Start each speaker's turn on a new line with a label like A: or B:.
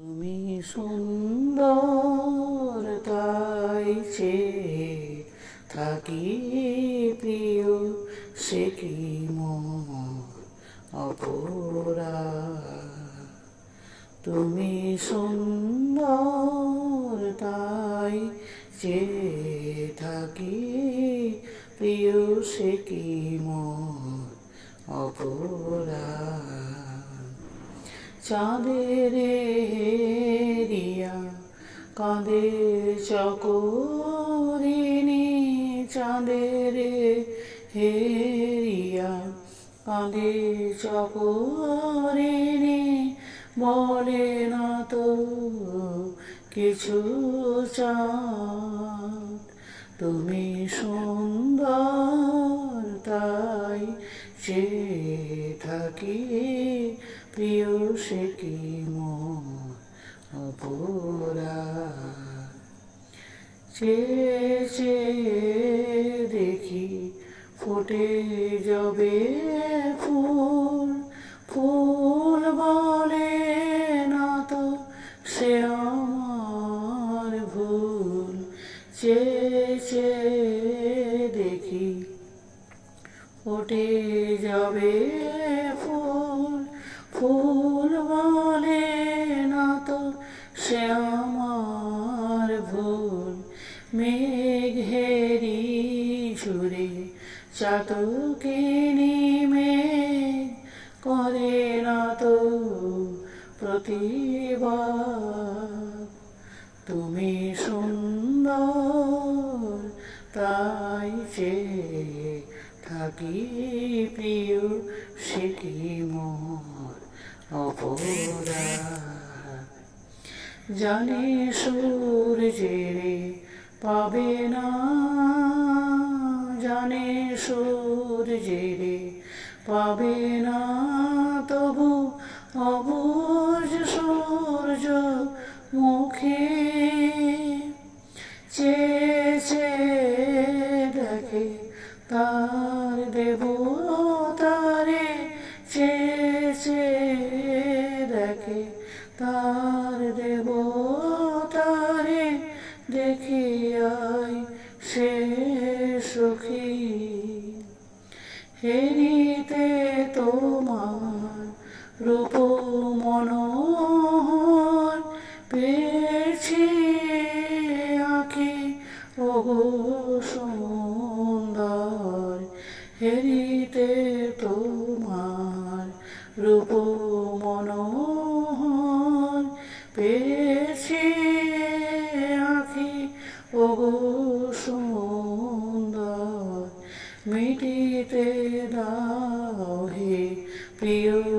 A: তুমি সুন্দর তাই চেয়ে থাকি প্রিয়, সে কি অপরা তুমি সুন্দর তাই চেয়ে থাকি প্রিয়, সে কি অপরা চাঁদের হেরিয়া কাঁদে চকরিনি চাঁদের হেরিয়া কাঁদে চকরিনি বলে না তো কিছু চাঁদ। তুমি সুন্দর তাই চেয়ে থাকি, প্রিয় সে কি চেয়ে চেয়ে দেখি ফুটে যাবে ফুল ফুল বলে না তো সে আমার ভুল। চেয়ে চেয়ে দেখি ফুটে যাবে ফুল ফুল বলে না তো সে আমার ভুল। মেঘ ঘেরি ঝুরে চাতকিনি মেঘ করে না তো প্রতিবাদ। তুমি সুন্দর, তাই চেয়ে থাকি প্রিয়, সে মোর অপরা জানে সূর্যেরে পাবে না, জানে সূর্যেরে পাবে না, তবু অবুজ সূর্য মুখে চেয়ে তার দেব তারে চেয়ে সে দেখে তার দেব তারে দেখিয়াই সে সুখী। হেরিতে হেরিতে তোমার রূপ মনোহর। পেয়েছি আঁকি ওগো সুন্দর মিটিতে দাও হে প্রিয়তম